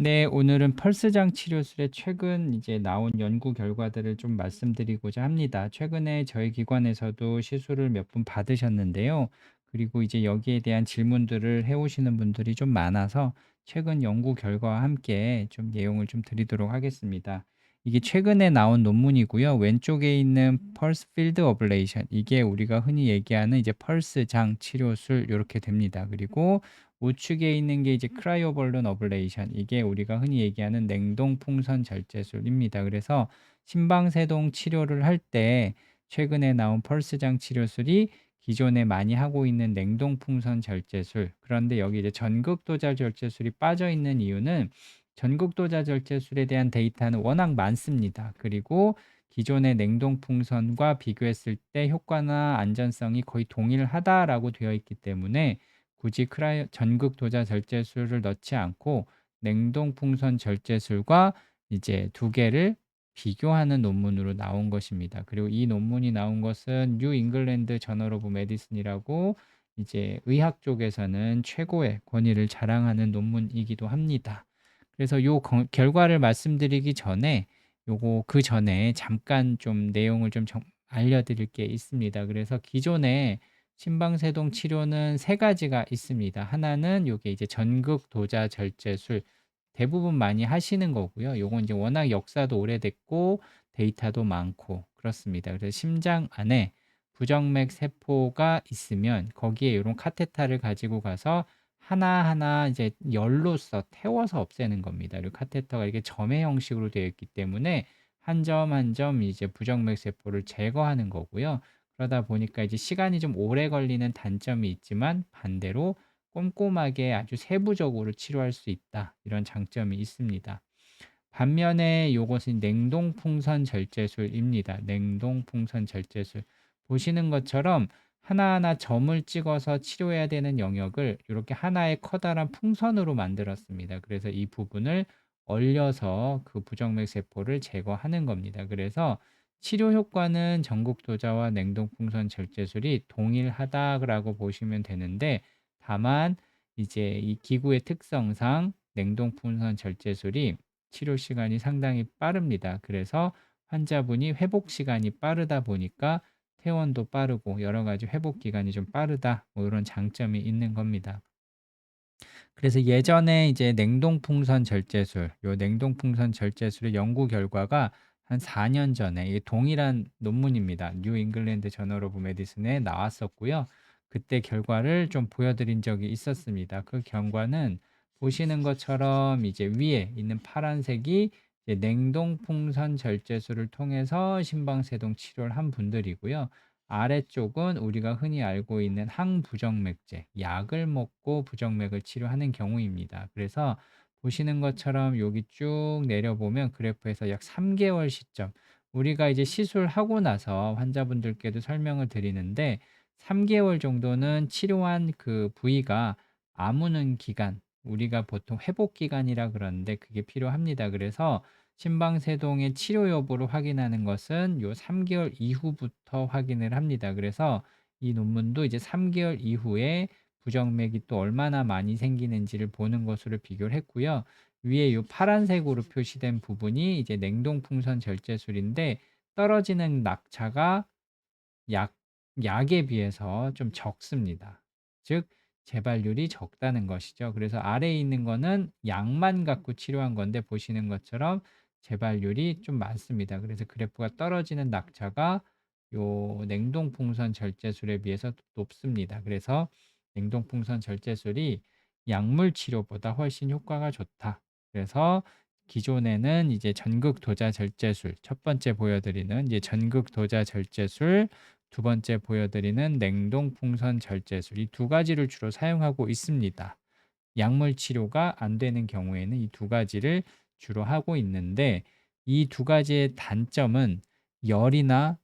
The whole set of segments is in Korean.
네, 오늘은 펄스장 치료술의 최근 이제 나온 연구 결과들을 좀 말씀드리고자 합니다. 최근에 저희 기관에서도 시술을 몇 분 받으셨는데요. 그리고 이제 여기에 대한 질문들을 해오시는 분들이 좀 많아서 최근 연구 결과와 함께 좀 내용을 좀 드리도록 하겠습니다. 이게 최근에 나온 논문이고요. 왼쪽에 있는 펄스 필드 어블레이션 이게 우리가 흔히 얘기하는 이제 펄스장 치료술 이렇게 됩니다. 그리고 우측에 있는 게 이제 크라이오 벌룬 어블레이션 이게 우리가 흔히 얘기하는 냉동 풍선 절제술입니다. 그래서 심방세동 치료를 할 때 최근에 나온 펄스장 치료술이 기존에 많이 하고 있는 냉동 풍선 절제술 그런데 여기 이제 전극 도자 절제술이 빠져 있는 이유는 전극 도자 절제술에 대한 데이터는 워낙 많습니다. 그리고 기존의 냉동 풍선과 비교했을 때 효과나 안전성이 거의 동일하다라고 되어 있기 때문에 굳이 크라이오 전극 도자 절제술을 넣지 않고 냉동 풍선 절제술과 이제 두 개를 비교하는 논문으로 나온 것입니다. 그리고 이 논문이 나온 것은 뉴 잉글랜드 저널 오브 메디슨이라고 이제 의학 쪽에서는 최고의 권위를 자랑하는 논문이기도 합니다. 그래서 요 결과를 말씀드리기 전에 요거 그 전에 잠깐 좀 내용을 좀 알려드릴 게 있습니다. 그래서 기존에 심방세동 치료는 세 가지가 있습니다. 하나는 요게 이제 전극 도자 절제술 대부분 많이 하시는 거고요. 요건 이제 워낙 역사도 오래됐고 데이터도 많고 그렇습니다. 그래서 심장 안에 부정맥 세포가 있으면 거기에 이런 카테타를 가지고 가서 하나하나 이제 열로써 태워서 없애는 겁니다. 그리고 카테터가 이렇게 점의 형식으로 되어 있기 때문에 한 점 한점 이제 부정맥 세포를 제거하는 거고요. 그러다 보니까 이제 시간이 좀 오래 걸리는 단점이 있지만 반대로 꼼꼼하게 아주 세부적으로 치료할 수 있다. 이런 장점이 있습니다. 반면에 요것은 냉동 풍선 절제술입니다. 냉동 풍선 절제술. 보시는 것처럼 하나하나 점을 찍어서 치료해야 되는 영역을 이렇게 하나의 커다란 풍선으로 만들었습니다. 그래서 이 부분을 얼려서 그 부정맥 세포를 제거하는 겁니다. 그래서 치료 효과는 전국 도자와 냉동 풍선 절제술이 동일하다라고 보시면 되는데 다만 이제 이 기구의 특성상 냉동 풍선 절제술이 치료 시간이 상당히 빠릅니다. 그래서 환자분이 회복 시간이 빠르다 보니까 퇴원도 빠르고 여러 가지 회복 기간이 좀 빠르다 뭐 이런 장점이 있는 겁니다. 그래서 예전에 이제 냉동풍선 절제술, 요 냉동풍선 절제술의 연구 결과가 한 4년 전에 동일한 논문입니다. 뉴 잉글랜드 저널 오브 메디슨에 나왔었고요. 그때 결과를 좀 보여드린 적이 있었습니다. 그 결과는 보시는 것처럼 이제 위에 있는 파란색이 냉동 풍선 절제술을 통해서 심방세동 치료를 한 분들이고요. 아래쪽은 우리가 흔히 알고 있는 항부정맥제, 약을 먹고 부정맥을 치료하는 경우입니다. 그래서 보시는 것처럼 여기 쭉 내려보면 그래프에서 약 3개월 시점 우리가 이제 시술하고 나서 환자분들께도 설명을 드리는데 3개월 정도는 치료한 그 부위가 아무는 기간 우리가 보통 회복 기간이라 그러는데 그게 필요합니다. 그래서 심방세동의 치료 여부를 확인하는 것은 요 3개월 이후부터 확인을 합니다. 그래서 이 논문도 이제 3개월 이후에 부정맥이 또 얼마나 많이 생기는지를 보는 것으로 비교를 했고요. 위에 이 파란색으로 표시된 부분이 이제 냉동 풍선 절제술인데 떨어지는 낙차가 약, 약에 비해서 좀 적습니다. 즉, 재발률이 적다는 것이죠. 그래서 아래에 있는 거는 약만 갖고 치료한 건데 보시는 것처럼 재발률이 좀 많습니다. 그래서 그래프가 떨어지는 낙차가 요 냉동 풍선 절제술에 비해서 높습니다. 그래서 냉동풍선 절제술이 약물 치료보다 훨씬 효과가 좋다. 그래서 기존에는 이제 전극 도자 절제술 첫 번째 보여드리는 이제 전극 도자 절제술 두 번째 보여드리는 냉동 풍선 절제술 이 두 가지를 주로 사용하고 있습니다. 약물 치료가 안 되는 경우에는 이 두 가지를 주로 하고 있는데 이 두 가지의 단점은 열이나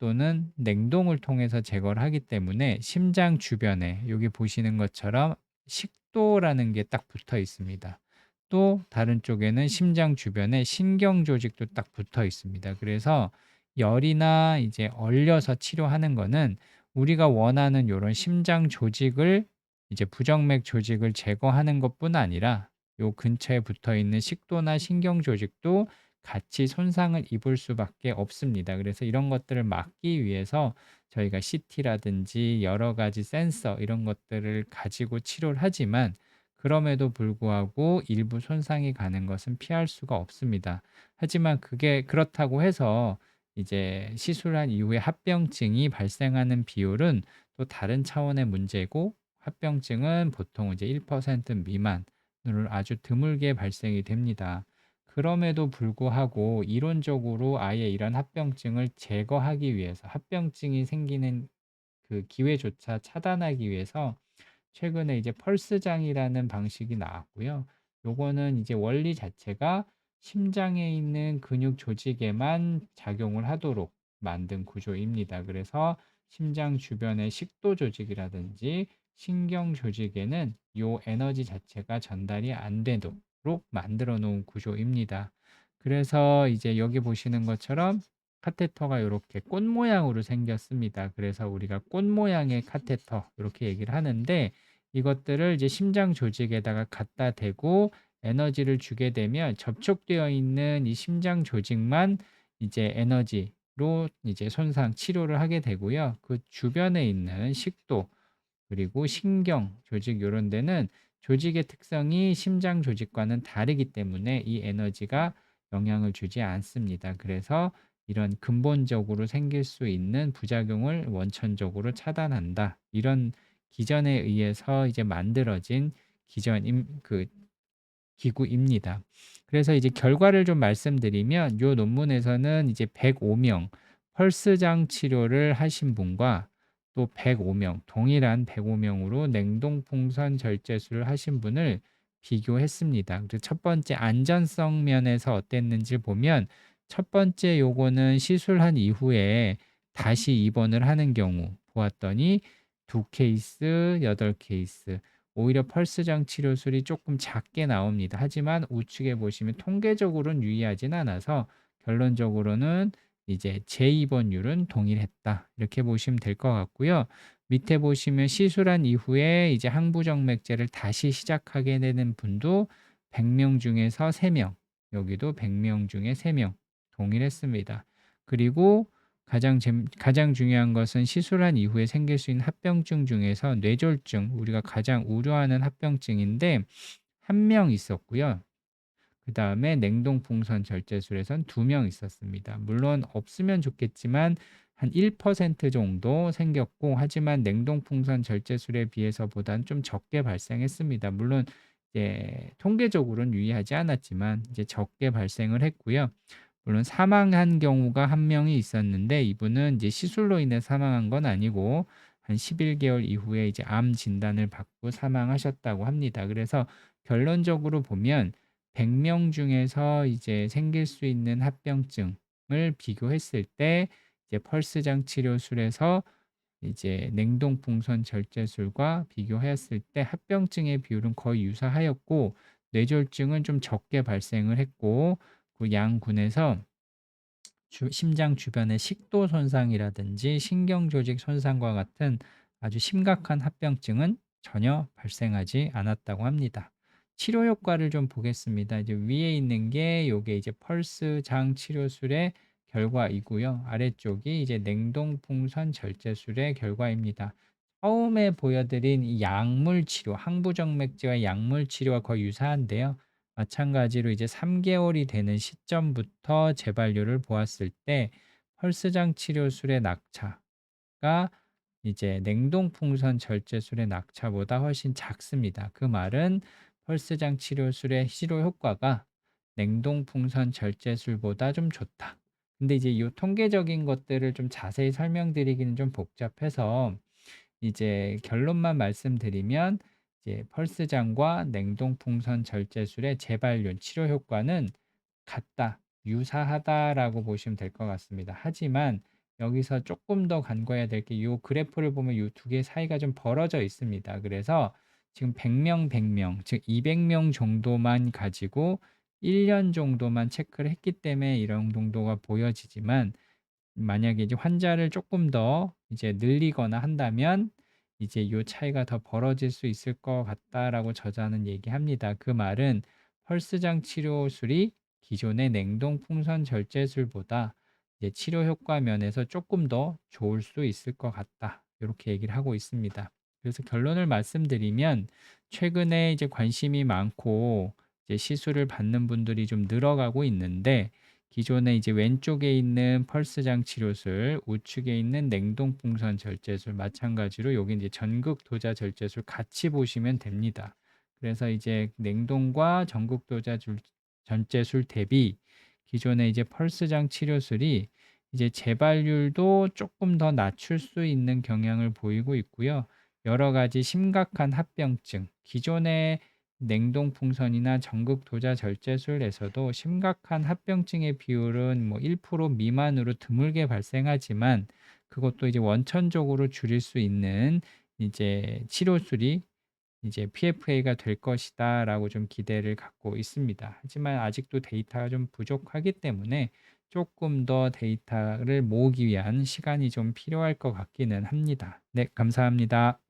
또는 냉동을 통해서 제거를 하기 때문에 심장 주변에 여기 보시는 것처럼 식도라는 게 딱 붙어 있습니다. 또 다른 쪽에는 심장 주변에 신경 조직도 딱 붙어 있습니다. 그래서 열이나 이제 얼려서 치료하는 거는 우리가 원하는 이런 심장 조직을 이제 부정맥 조직을 제거하는 것뿐 아니라 요 근처에 붙어 있는 식도나 신경 조직도 같이 손상을 입을 수밖에 없습니다. 그래서 이런 것들을 막기 위해서 저희가 CT라든지 여러 가지 센서 이런 것들을 가지고 치료를 하지만 그럼에도 불구하고 일부 손상이 가는 것은 피할 수가 없습니다. 하지만 그게 그렇다고 해서 이제 시술한 이후에 합병증이 발생하는 비율은 또 다른 차원의 문제고 합병증은 보통 이제 1% 미만으로 아주 드물게 발생이 됩니다. 그럼에도 불구하고 이론적으로 아예 이런 합병증을 제거하기 위해서 합병증이 생기는 그 기회조차 차단하기 위해서 최근에 이제 펄스장이라는 방식이 나왔고요. 요거는 이제 원리 자체가 심장에 있는 근육 조직에만 작용을 하도록 만든 구조입니다. 그래서 심장 주변의 식도 조직이라든지 신경 조직에는 요 에너지 자체가 전달이 안 되도록 만들어 놓은 구조입니다. 그래서 이제 여기 보시는 것처럼 카테터가 이렇게 꽃 모양으로 생겼습니다. 그래서 우리가 꽃 모양의 카테터 이렇게 얘기를 하는데 이것들을 이제 심장 조직에다가 갖다 대고 에너지를 주게 되면 접촉되어 있는 이 심장 조직만 이제 에너지로 이제 손상 치료를 하게 되고요. 그 주변에 있는 식도 그리고 신경 조직 요런 데는 조직의 특성이 심장 조직과는 다르기 때문에 이 에너지가 영향을 주지 않습니다. 그래서 이런 근본적으로 생길 수 있는 부작용을 원천적으로 차단한다. 이런 기전에 의해서 이제 만들어진 기전 그 기구입니다. 그래서 이제 결과를 좀 말씀드리면 요 논문에서는 이제 105명 펄스장 치료를 하신 분과 또 105명 동일한 105명으로 냉동풍선 절제술을 하신 분을 비교했습니다. 그래서 첫 번째 안전성 면에서 어땠는지 보면 첫 번째 요거는 시술한 이후에 다시 입원을 하는 경우 보았더니 두 케이스, 여덟 케이스. 오히려 펄스장 치료술이 조금 작게 나옵니다. 하지만 우측에 보시면 통계적으로는 유의하진 않아서 결론적으로는 이제 재입원율은 동일했다. 이렇게 보시면 될 것 같고요. 밑에 보시면 시술한 이후에 이제 항부정맥제를 다시 시작하게 되는 분도 100명 중에서 3명, 여기도 100명 중에 3명 동일했습니다. 그리고 가장 재, 가장 중요한 것은 시술한 이후에 생길 수 있는 합병증 중에서 뇌졸중, 우리가 가장 우려하는 합병증인데 한 명 있었고요. 그 다음에 냉동 풍선 절제술에선 두 명 있었습니다. 물론 없으면 좋겠지만 한 1% 정도 생겼고 하지만 냉동 풍선 절제술에 비해서보다는 좀 적게 발생했습니다. 물론 이제 통계적으로는 유의하지 않았지만 이제 적게 발생을 했고요. 물론 사망한 경우가 한 명이 있었는데 이분은 이제 시술로 인해 사망한 건 아니고 한 11개월 이후에 이제 암 진단을 받고 사망하셨다고 합니다. 그래서 결론적으로 보면 100명 중에서 이제 생길 수 있는 합병증을 비교했을 때 이제 펄스장 치료술에서 이제 냉동 풍선 절제술과 비교하였을 때 합병증의 비율은 거의 유사하였고 뇌졸중은 좀 적게 발생을 했고 그 양군에서 주, 심장 주변의 식도 손상이라든지 신경 조직 손상과 같은 아주 심각한 합병증은 전혀 발생하지 않았다고 합니다. 치료 효과를 좀 보겠습니다. 이제 위에 있는 게 요게 이제 펄스 장 치료술의 결과이고요. 아래쪽이 이제 냉동 풍선 절제술의 결과입니다. 처음에 보여드린 이 약물 치료, 항부정맥제와 약물 치료와 거의 유사한데요. 마찬가지로 이제 3개월이 되는 시점부터 재발률을 보았을 때 펄스장 치료술의 낙차가 이제 냉동 풍선 절제술의 낙차보다 훨씬 작습니다. 그 말은 펄스장 치료술의 치료 효과가 냉동 풍선 절제술보다 좀 좋다. 근데 이제 이 통계적인 것들을 좀 자세히 설명드리기는 좀 복잡해서 이제 결론만 말씀드리면 이제 펄스장과 냉동 풍선 절제술의 재발률 치료 효과는 같다, 유사하다라고 보시면 될 것 같습니다. 하지만 여기서 조금 더 간과해야 될 게 이 그래프를 보면 이 두개 사이가 좀 벌어져 있습니다. 그래서 지금 100명, 100명, 즉 200명 정도만 가지고 1년 정도만 체크를 했기 때문에 이런 정도가 보여지지만 만약에 이제 환자를 조금 더 이제 늘리거나 한다면 이제 요 차이가 더 벌어질 수 있을 것 같다라고 저자는 얘기합니다. 그 말은 펄스장 치료술이 기존의 냉동 풍선 절제술보다 치료 효과 면에서 조금 더 좋을 수 있을 것 같다. 이렇게 얘기를 하고 있습니다. 그래서 결론을 말씀드리면 최근에 이제 관심이 많고 이제 시술을 받는 분들이 좀 늘어가고 있는데 기존에 이제 왼쪽에 있는 펄스장 치료술, 우측에 있는 냉동 풍선 절제술 마찬가지로 여기 이제 전극 도자 절제술 같이 보시면 됩니다. 그래서 이제 냉동과 전극 도자 줄- 절제술 대비 기존의 이제 펄스장 치료술이 이제 재발률도 조금 더 낮출 수 있는 경향을 보이고 있고요. 여러 가지 심각한 합병증, 기존의 냉동 풍선이나 전극 도자 절제술에서도 심각한 합병증의 비율은 뭐 1% 미만으로 드물게 발생하지만 그것도 이제 원천적으로 줄일 수 있는 이제 치료술이 이제 PFA가 될 것이다 라고 좀 기대를 갖고 있습니다. 하지만 아직도 데이터가 좀 부족하기 때문에 조금 더 데이터를 모으기 위한 시간이 좀 필요할 것 같기는 합니다. 네, 감사합니다.